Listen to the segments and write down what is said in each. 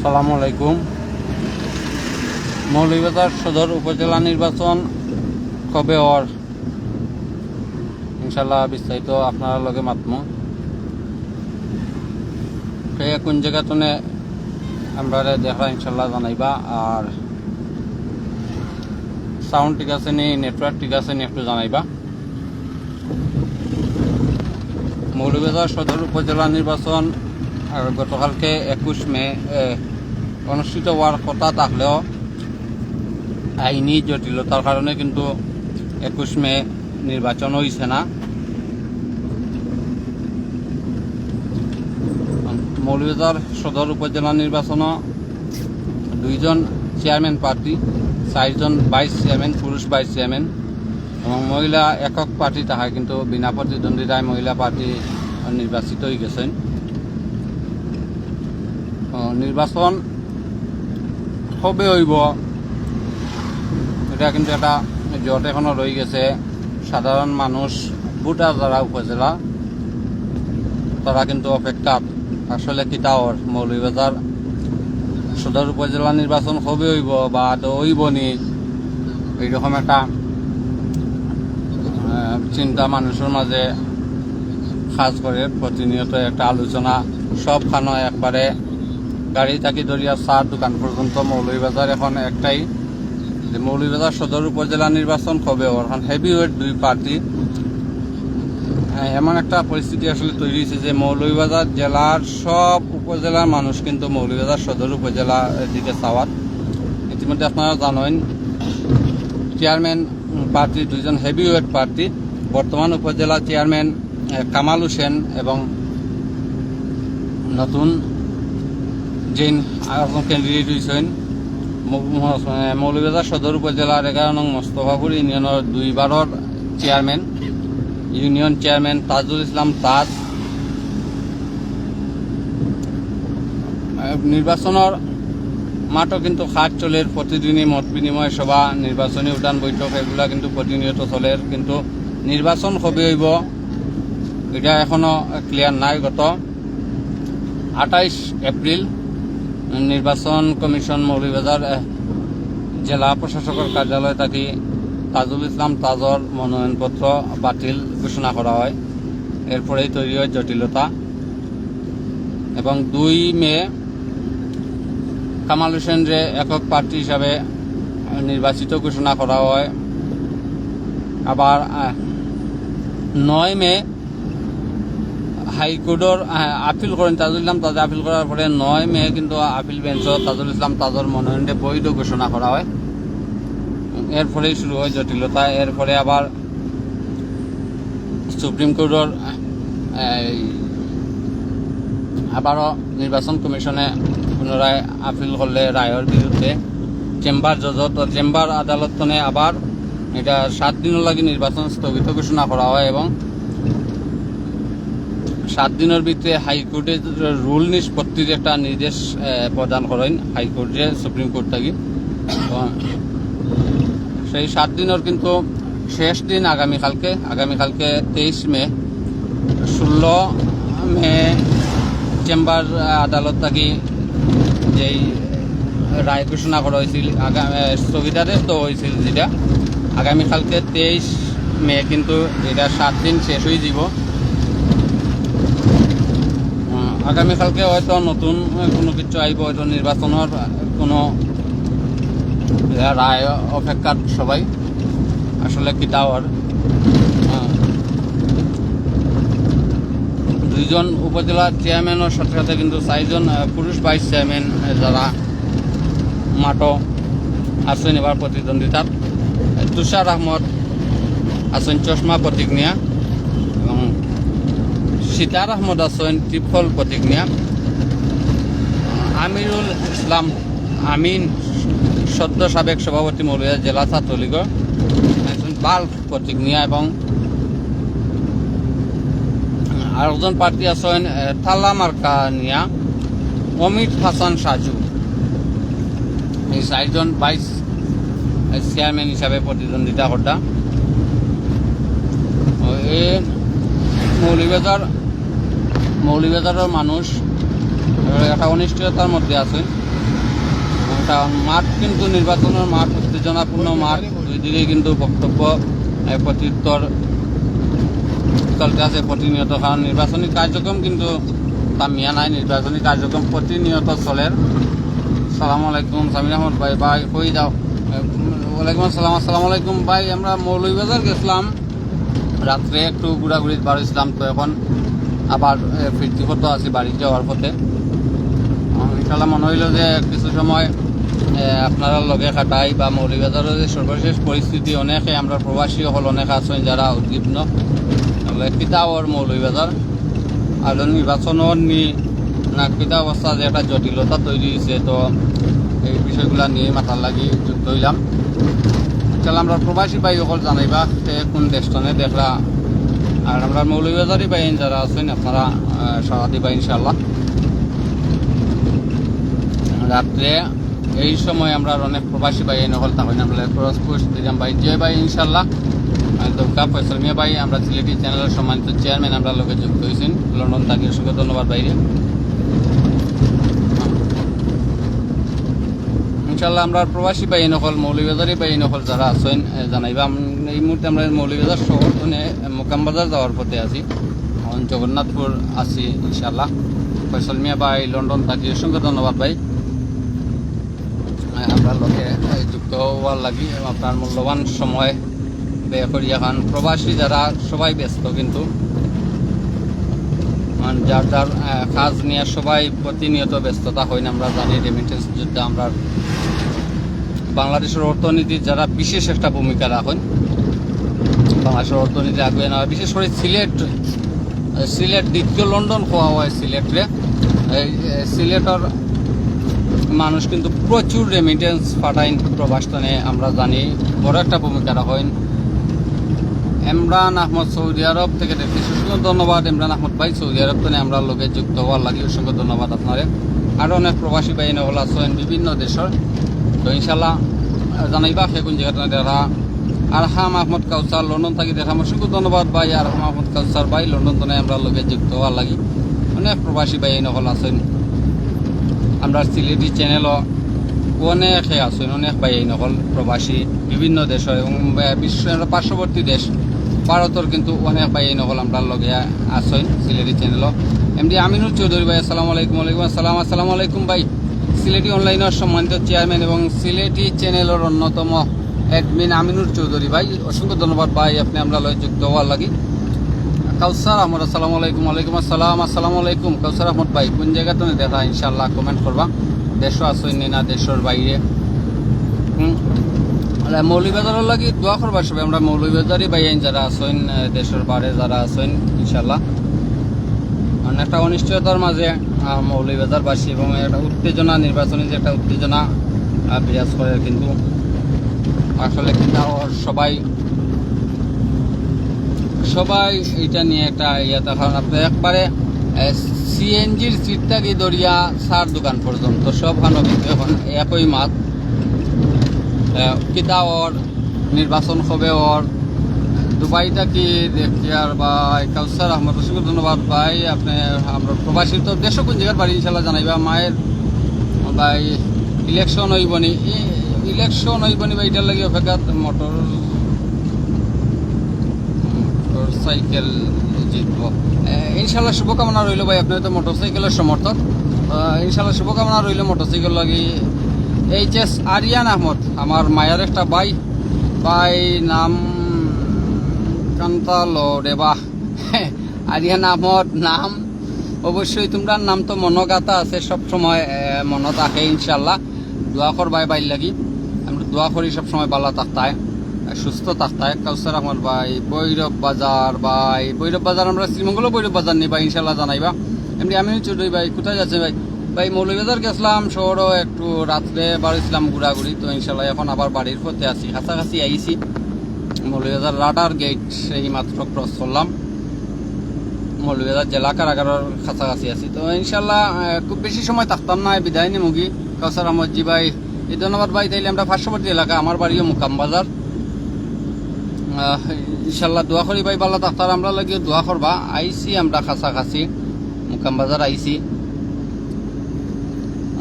আসসালামু আলাইকুম মৌলভীবাজার সদর উপজেলা নির্বাচন কবে ওর ইনশাল্লাহ বিস্তারিত আপনার লগে মাতম। কে কোন জায়গা তুনে আমরা দেখা ইনশাল্লাহ জানাইবা। আর সাউন্ড ঠিক আছে নি নেটওয়ার্ক ঠিক আছে নি একটু জানাইবা। মৌলভীবাজার সদর উপজেলা নির্বাচন গতকালকে একুশ মে অনুষ্ঠিত হওয়ার কথা থাকলেও আইনি জটিলতার কারণে কিন্তু একুশ মে নির্বাচন হয়েছে না। মৌলভীবাজার সদর উপজেলা নির্বাচনও দুইজন চেয়ারম্যান প্রার্থী চারজন ভাইস চেয়ারম্যান পুরুষ ভাইস চেয়ারম্যান এবং মহিলা একক প্রার্থী তাহা কিন্তু বিনা প্রতিদ্বন্দ্বিতায় মহিলা প্রার্থী নির্বাচিত হয়ে গেছেন নির্বাচন কবে হইব। এটা কিন্তু একটা জট এখনও রয়ে গেছে। সাধারণ মানুষ ভোটার যারা উপজেলা তারা কিন্তু অপেক্ষা আসলে কিতাওর মৌলভীবাজার সদর উপজেলা নির্বাচন কবে হইব বা হইব নি? এইরকম একটা চিন্তা মানুষের মাঝে কাজ করে প্রতিনিয়ত একটা আলোচনা। সবখানো একবারে গাড়ি থাকি ধরিয়া চার দোকান পর্যন্ত মৌলভীবাজার এখন একটাই। যে মৌলভীবাজার সদর উপজেলা নির্বাচন কবে এখন হেভি ওয়েট দুই হ্যাঁ, এমন একটা পরিস্থিতি আসলে তৈরি হয়েছে যে মৌলভীবাজার জেলার সব উপজেলার মানুষ কিন্তু মৌলভীবাজার সদর উপজেলা দিকে চাওয়ার ইতিমধ্যে আপনারা জানেন চেয়ারম্যান প্রার্থী দুইজন হেভি ওয়েট প্রার্থী বর্তমান উপজেলা চেয়ারম্যান কামাল হোসেন এবং নতুন যেন আরেকজন ক্যান্ডিডেট হয়েছেন মৌলভীবাজার সদর উপজেলার এগারো নং মোস্তফাপুর ইউনিয়নের দুইবারের chairman. Union chairman Tajul Islam Taj. নির্বাচনের মাঠও কিন্তু খাট চলের প্রতিদিনই মত বিনিময় সভা, নির্বাচনী উঠান বৈঠক, এগুলা কিন্তু প্রতিনিয়ত চলের কিন্তু নির্বাচন কবে হইব, এটা এখনও ক্লিয়ার নাই গত আঠাইশ এপ্রিল। নির্বাচন কমিশন মৌলভীবাজার জেলা প্রশাসকের কার্যালয় থাকি তাজুল ইসলাম তাজর মনোনয়নপত্র বাতিল ঘোষণা করা হয়। এরপরেই তৈরি হয় জটিলতা। এবং দুই মে, কামাল হোসেনরে একক প্রার্থী হিসাবে নির্বাচিত ঘোষণা করা হয়। আবার নয় মে হাইকোর্টর আপিল করেন তাজুল ইসলাম। তাজে আপিল করার পরে নয় মে, কিন্তু আপিল বেঞ্চত তাজুল ইসলাম তাজর মনোনয়নকে বৈধ ঘোষণা করা হয়। এর ফলেই শুরু হয় জটিলতা। এরপরে আবার সুপ্রিম কোর্টের আবারও নির্বাচন কমিশনে পুনরায় আপিল করলে রায়ের বিরুদ্ধে চেম্বার জজত চেম্বার আদালতনে আবার এটা সাত দিনের লাগে নির্বাচন স্থগিত ঘোষণা করা হয় এবং সাত দিনের ভিতরে হাইকোর্টে রুল নিষ্পত্তির একটা নির্দেশ প্রদান করেন হাইকোর্টে, সুপ্রিম কোর্ট থাকি। সেই সাত দিনের কিন্তু শেষ দিন আগামীকালকে আগামীকালকে তেইশ মে, ষোলো মে চেম্বার আদালত থাকি যেই রায় ঘোষণা করা হয়েছিল স্থগিতাদেশ তো হয়েছিল যেটা। আগামীকালকে তেইশ মে কিন্তু এটা সাত দিন শেষ হয়ে যাব। আগামীকালকে হয়তো নতুন কোনো কিছু আইব, হয়তো নির্বাচনের কোনো রায় অপেক্ষার সবাই। আসলে কি টাওয়ার দুইজন উপজেলা চেয়ারম্যানের সাথে সাথে কিন্তু চারজন পুরুষ ভাইস চেয়ারম্যান যারা মাঠও আছেন, এবার প্রতিদ্বন্দ্বিতার। তুষার আহমদ আছেন, চশমা প্রতিজ্ঞা সীতার আহমদ আছেন ত্রিফল প্রতিজ্ঞা আমিরুল ইসলাম আমিন সদ্য সাবেক সভাপতি মৌলিয়া জেলা ছাত্রলীগের একজন বাল্ক প্রতিজ্ঞা এবং আরেকজন প্রার্থী আছেন এ, থাল্লা মার্কা অমিত হাসান সাজু। এই চারজন ভাইস চেয়ারম্যান হিসাবে প্রতিদ্বন্দ্বিতা এই মৌলিবাজার মৌলিবাজারের মানুষ একটা অনিশ্চয়তার মধ্যে আছে। একটা মাঠ কিন্তু নির্বাচনের মাঠ, উত্তেজনাপূর্ণ মাঠ। দুই দিকে কিন্তু বক্তব্য প্রত্যুত্তর চলতে আছে প্রতিনিয়ত। কারণ নির্বাচনী কার্যক্রম কিন্তু থামিয়া নাই। নির্বাচনী কার্যক্রম প্রতিনিয়ত চলে। সালাম আলাইকুম, সামির আহমদ ভাই ভাই, কই যাও? ওয়ালাইকুম আসসালাম, আসসালামু আলাইকুম ভাই। আমরা মৌলভীবাজার গেছিলাম। রাত্রে একটু ঘোরাঘুরি বার হয়েছিলাম তো এখন। আবার ফিরতি পথে আছি, বাড়ি যাওয়ার পথে। ইনশাল্লাহ মনে হইল যে কিছু সময় আপনারা লগে কাটাই বা মৌলভীবাজারের যে সর্বশেষ পরিস্থিতি, অনেকে আমরা প্রবাসী হল, অনেক আছেন যারা উদ্বিগ্ন পিতাওর মৌলভীবাজার। আর নির্বাচনের নি নাগরিকতা অবস্থা যে একটা জটিলতা তৈরি হয়েছে তো এই বিষয়গুলো নিয়ে মাথার লাগি যুক্ত হইলাম। চল আমরা প্রবাসী ভাই সকল জানাইবা কোন দেশটনে দেখলা আর আমরা মৌলভীবাজারি বাইন যারা আছেন আপনারা সারা দিবা ইনশাল্লাহ রাত্রে এই সময় আমরা অনেক প্রবাসী ভাই নকল তখন আমরা ক্রস পোস্ট দিলাম ভাই জয় ভাই ইনশাল্লাহ দুর্গা ফয়সল মিয়া ভাই, আমরা সিলেটি চ্যানেলের সম্মানিত চেয়ারম্যান আমরা লোকে যুক্ত হয়েছেন। লন্ডন তাকে অসংখ্য ধন্যবাদ বাইরে ইনশাল্লাহ আমরা প্রবাসী বাই নকল, মৌলভীবাজারি বাই নকল যারা আছেন জানাইবা এই মুহূর্তে আমরা মৌলভীবাজার শহর ধনে মোকামবাজার যাওয়ার পথে আছি। জগন্নাথপুর আছি ইনশাল্লাহ ফয়সল মিয়া ভাই, লন্ডন তাকে অসংখ্য ধন্যবাদ ভাই। আমরা লোকে যুক্ত হওয়ার লাগি আপনার মূল্যবান সময় ব্যয় করি এখন প্রবাসী যারা, সবাই ব্যস্ত কিন্তু। মানে যার যার কাজ নিয়ে সবাই প্রতিনিয়ত ব্যস্ততা হয় না আমরা জানি রেমিটেন্স যুদ্ধে আমরা বাংলাদেশের অর্থনীতির যারা বিশেষ একটা ভূমিকা রাখেন বাংলাদেশের অর্থনীতি আগে না বিশেষ করে সিলেট সিলেট দ্বিতীয় লন্ডন হওয়া হয় সিলেটে। এ, মানুষ কিন্তু প্রচুর রেমিটেন্স পাঠাইন প্রবাসনে আমরা জানি বড় একটা ভূমিকা রাখেন। ইমরান আহমদ সৌদি আরব থেকে দেখতেছি ধন্যবাদ। ইমরান আহমদ ভাই, সৌদি আরব থেকে আমরা লোকে যুক্ত হওয়ার লাগে। অসংখ্য ধন্যবাদ আপনারে। আরও অনেক প্রবাসী বাহিনী হল আছেন বিভিন্ন দেশের। তো ইনশাল্লাহ জানাইবা সে কোন জায়গাটা দেখা। আরহাম আহমদ কাউসার, লন্ডন থাকি দেখা। অসংখ্য ধন্যবাদ ভাই, আরহাম আহমদ কাউসার ভাই, লন্ডন থেকে আমরা লোকে যুক্ত হওয়ার লাগি। অনেক প্রবাসী বাহিনী হল আছেন আমরা সিলেটি চ্যানেলও অনেকে আছেন, অনেক ভাই নকল প্রবাসী, বিভিন্ন দেশ এবং বিশ্বের পার্শ্ববর্তী দেশ। ভারতের কিন্তু অনেক ভাই নকল আমরা লগে আছেন, সিলেটি চ্যানেল এমডি আমিনুর চৌধুরী ভাই, আসসালামু আলাইকুম, ওয়ালাইকুম আসসালাম। আসসালামু আলাইকুম ভাই। সিলেটি অনলাইনের সম্মানিত চেয়ারম্যান এবং সিলেটি চ্যানেলের অন্যতম অ্যাডমিন আমিনুর চৌধুরী ভাই। অসংখ্য ধন্যবাদ ভাই, আপনি আমরা লগে যুক্ত হওয়ার লাগি। কাউসার আহমদ, আসসালামু আলাইকুম আলাইকুম আসসালাম, আসসালামু আলাইকুম। কাউসার আহমদ ভাই, কোন জায়গাতে দেখা ইনশাল্লাহ কমেন্ট করবা। দেশও আসেন না দেশের বাইরে। মৌলভীবাজারের লাগি দোয়া করবার সবাই আমরা মৌলভীবাজারই বাইন যারা আহ, দেশের বাইরে যারা আছেন ইনশাল্লাহ একটা অনিশ্চয়তার মাঝে আহ, মৌলভীবাজারবাসী এবং একটা উত্তেজনা নির্বাচনী যে একটা উত্তেজনা বিরাজ করে কিন্তু। আসলে কিন্তু সবাই সবাই এটা নিয়ে একটা ইয়েতে কারণ আপনি একবারে সিএনজির সিট থেকে দরিয়া সার দোকান পর্যন্ত সব হানো এখন একই মাত। কিতা ওর, নির্বাচন হবে ওর। দুবাইটা কি দেখি আর ভাই, কাউসার আহমদ অসংখ্য ধন্যবাদ ভাই। আপনি, আমরা প্রবাসী তো দেশও কোন জায়গার বাড়ি ইনশাল্লাহ জানাইবা। মায়ের, ভাই ইলেকশন হইবনি ইলেকশন হইবনি বা এটার লাগে অপেক্ষা মোটর, মোটরসাইকেল জিতব। ইনশাল্লাহ শুভকামনা রইল ভাই আপনি তো মোটরসাইকেলের সমর্থক। ইনশাল্লাহ শুভকামনা রইল মোটরসাইকেল লাগি এইচ এস আরিয়ান আহমদ, আমার মায়ের একটা বাই ভাই নাম কান্তালো রেবা আরিয়ান আহমদ, নাম অবশ্যই তোমরা, নাম তো মনগাতা আছে সব সময় মনত আহে ইনশাল্লাহ। দোয়া করবাই বাইর লাগি। আমরা দোয়া করি সব সময় ভালো থাকতায় সুস্থ থাকতায় কাউসার আহমদ ভাই বৈরব বাজার ভাই। বৈরব বাজার আমরা শ্রীমঙ্গল বৈরব বাজার নিই ভাই ইনশাল্লাহ জানাইবা। এমনি আমি চৌধুরী ভাই, কোথায় যাচ্ছে ভাই? ভাই, মৌলভীবাজার গেছিলাম, শহরও একটু রাত্রে বাড়িছিলাম ঘোরাঘুরি, তো ইনশাল্লাহ এখন আবার বাড়ির পথে আছি। কাছাকাছি আইছি, মৌলভীবাজার রাডার গেট সেই মাত্র ক্রস করলাম। মৌলভীবাজার জেলা কারাগারের কাছাকাছি আছি। তো ইনশাল্লাহ খুব বেশি সময় থাকতাম না, বিদায় নি মুগি। কাউসার আহমদ জি ভাই, এই ধন্যবাদ ভাই, তাইলে আমরা পার্শ্ববর্তী এলাকা, আমার বাড়িও মুকাম বাজার। ইনশাল্লাহ দোয়া করি ভাই ভালো থাকতার আমরা লাগিও দোয়া করবা। আইছি আমরা কাছাকাছি মুকাম বাজার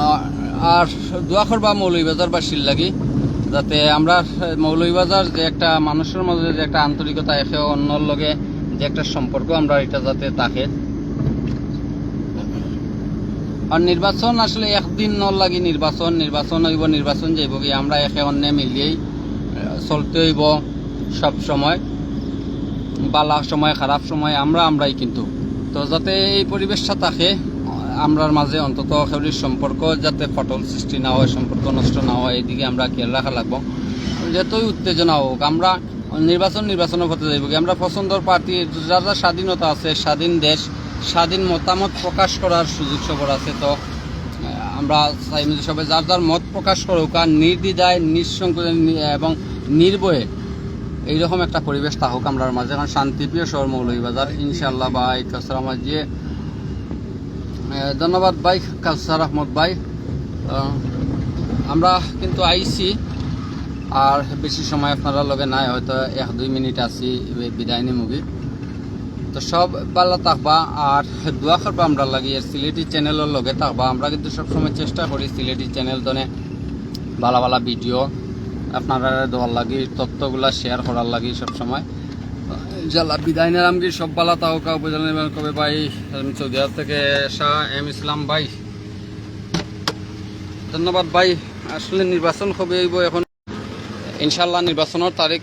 আহ, আর দোয়া করবা মৌলভীবাজার বাসীর লাগি যাতে আমরা মৌলভীবাজার যে একটা মানুষের মধ্যে যে একটা আন্তরিকতা এসে অন্যর লগে যে একটা সম্পর্ক আমরা এটা যাতে থাকে। আর নির্বাচন আসলে একদিন নল লাগি নির্বাচন নির্বাচন হইব নির্বাচন যাইব কি আমরা একে অন্যে মিলিয়েই চলতে হইব। সব সময়, বালা সময়, খারাপ সময়, আমরা, আমরাই কিন্তু। তো যাতে এই পরিবেশটা থাকে, আমরার মাঝে অন্তত সেগুলির সম্পর্ক যাতে ফটল সৃষ্টি না হয়, সম্পর্ক নষ্ট না হয় এদিকে আমরা খেয়াল রাখা লাগবো। যতই উত্তেজনা হোক, আমরা নির্বাচন নির্বাচনের পথে যাইব কি, আমরা পছন্দর প্রার্থী যার যার স্বাধীনতা আছে, স্বাধীন দেশ, স্বাধীন মতামত প্রকাশ করার সুযোগ সবর আছে, তো, আমরা চাই সবাই যার যার মত প্রকাশ করুক আর নির্দ্বিধায়, নিঃসংকোচে, এবং নির্ভয়ে এইরকম একটা পরিবেশ থাকুক আমরা মাঝে এখন শান্তিপ্রিয় শহর মৌলভীবাজার ইনশাল্লাহ ভাই কাসর আমার যে ধন্যবাদ ভাই কালসার আহমদ ভাই। আমরা কিন্তু আইছি, আর বেশি সময় আপনারা লগে নাই, হয়তো এক, দুই মিনিট আছি বিদায় নিমুগি তো সব ভালো থাকবা, আর দোয়া করবা আমরা লাগি, আর সিলেটি চ্যানেলের লগে থাকবা। আমরা কিন্তু সবসময় চেষ্টা করি সিলেটি চ্যানেল দনে ভালো ভালো ভিডিও আপনারা দেওয়ার লাগি, তথ্যগুলা শেয়ার করার লাগি সবসময়। জালা বিদায় নিলাম কি, সব বালা তাও বুঝলেন কবে ভাই? সৌদি থেকে শাহ এম ইসলাম ভাই। ধন্যবাদ ভাই। আসলে নির্বাচন কবে হইব এখন? ইনশাল্লাহ নির্বাচনের তারিখ